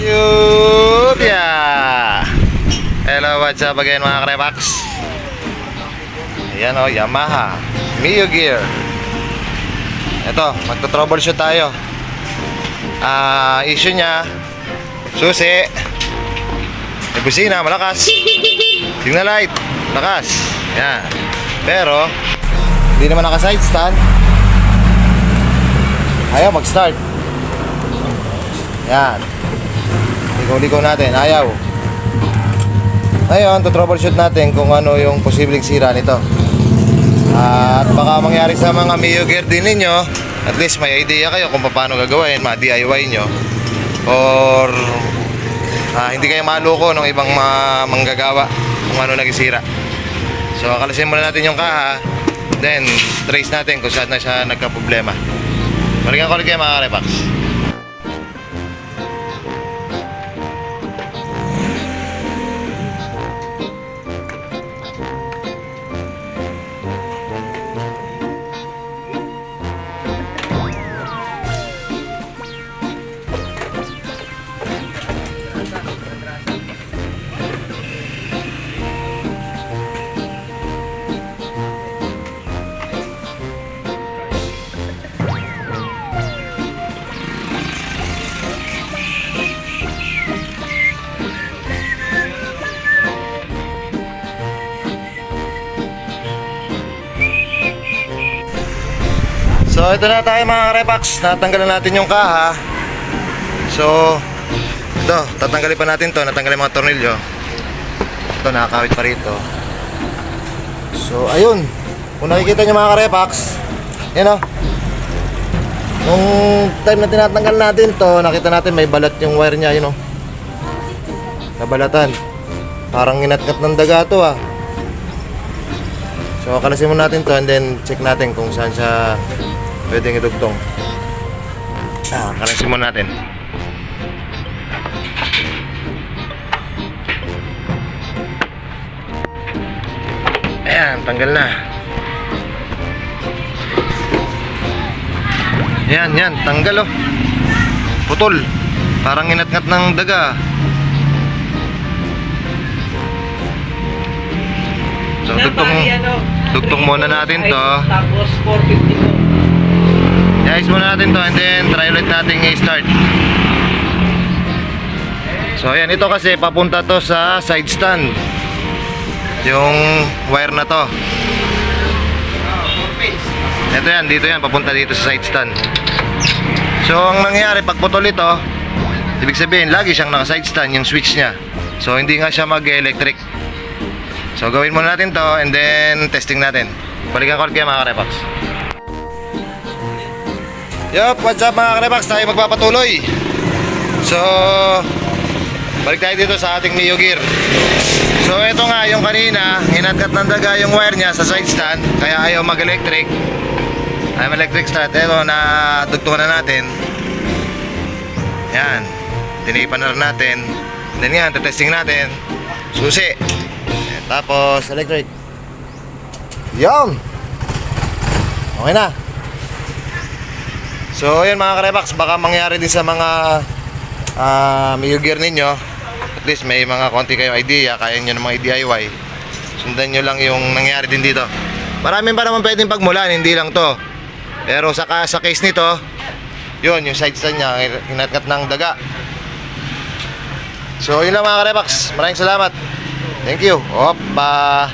Yupya! Hello, what's up again mga Krepax? Ayan o, Yamaha. Mio Gear. Ito, magto-troubleshoot tayo. Ah, issue niya Susi. May busina, malakas. Signal light, malakas. Yan Pero Hindi naman naka-side stand. Ayaw mag-start. Yan Ligaw-ligaw natin, ayaw. Ngayon, to-troubleshoot natin kung ano yung posibleng sira nito. At baka mangyari sa mga Mio Gear din ninyo At least may idea kayo kung paano gagawin, ma-DIY nyo. Or ah, hindi kayo maloko ng ibang mga manggagawa kung ano nagisira. So akalasin muna natin yung kaha Then trace natin kung saan na siya nagka-problema. Balikan ko ulit kayo mga Repax So ito na tayo mga Repax Natanggalan natin yung kaha. So Ito, tatanggalin pa natin to. Natanggalin mga tornilyo. Ito, nakakawit pa rito. So ayun. Kung nakikita nyo mga Repax Yan o Nung time na tinatanggal natin to Nakita natin may balat yung wire niya Yun o Nabalatan. Parang inatkat ng daga to ah. So kalasin mo natin to and then check natin kung saan siya pwedeng idugtong. Ah, kalasin mo natin. Ayan, tanggal na. Yan, yan, tanggal oh. Putol. Parang inatngat ng daga. So, dugtong, dugtong muna natin to. Tapos 450 po. Guys, muna natin to and then try ulit natin i-start. So ayan, ito kasi papunta to sa side stand. Yung wire na to. Ito yan, dito yan, papunta dito sa side stand. So ang nangyayari pag putol ito, ibig sabihin lagi siyang naka side stand yung switch niya. So hindi nga siya mag-electric. So gawin muna natin to and then testing natin. Balikan ko ulit kayo mga Repax. Yup, what's up mga Karebax? Tayo magpapatuloy. So, balik tayo dito sa ating Mio Gear. So, ito nga yung kanina, hinatkat ng daga yung wire niya sa side stand, kaya ayaw mag-electric. Ayaw mag-electric start. Ito, na dugtungan na natin. Yan. Tinipan na rin natin. Then yan, testing natin. Susi. Tapos, electric. Yan. Okay na. So, ayan mga karebax, baka mangyari din sa mga uh, Mio Gear ninyo. At least may mga konti kayo idea, kaya nyo namang i-DIY. Sundan nyo lang yung nangyari din dito. Maraming pa naman pwedeng pagmulan, hindi lang to. Pero sa, sa case nito, yun, yung side stand niya, hinatkat ng daga. So, yun lang mga karebax. Maraming salamat. Thank you. Opa.